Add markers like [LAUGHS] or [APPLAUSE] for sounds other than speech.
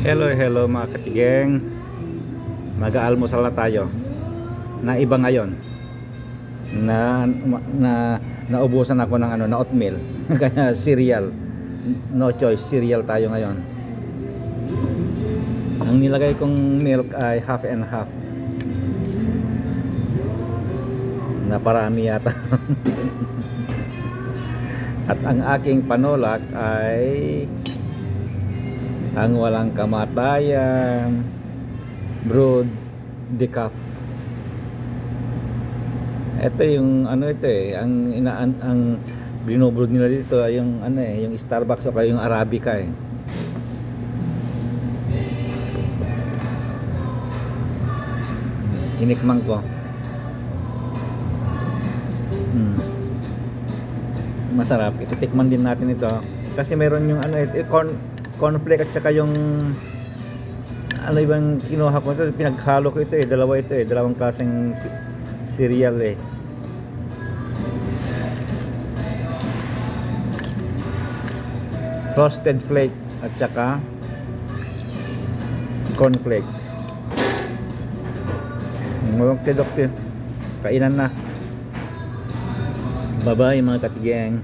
Hello, hello mga katigeng. Mag-aalmusal na tayo. Na iba ngayon. Na na naubusan ako ng ano, na oatmeal. [LAUGHS] Kaya cereal. No choice, cereal tayo ngayon. Ang nilagay kong milk ay half and half. Naparami yata. [LAUGHS] At ang aking panulak ay ang walang kamatayan. Brood decaf. Ito yung ano ito eh ang inaan ang binobrood nila dito ay yung ano eh yung Starbucks o kaya yung Arabica eh. Tinikman ko. Hmm. masarap. Ititikman din natin ito. Kasi meron yung ano eh, corn cornflake at saka yung ano ibang kinuha ko? Ito pinaghalo ko ito eh. Dalawa ito eh. Dalawang klaseng cereal eh. Frosted flake at saka cornflake. Okay dokte kainan na. Bye bye mga katigeng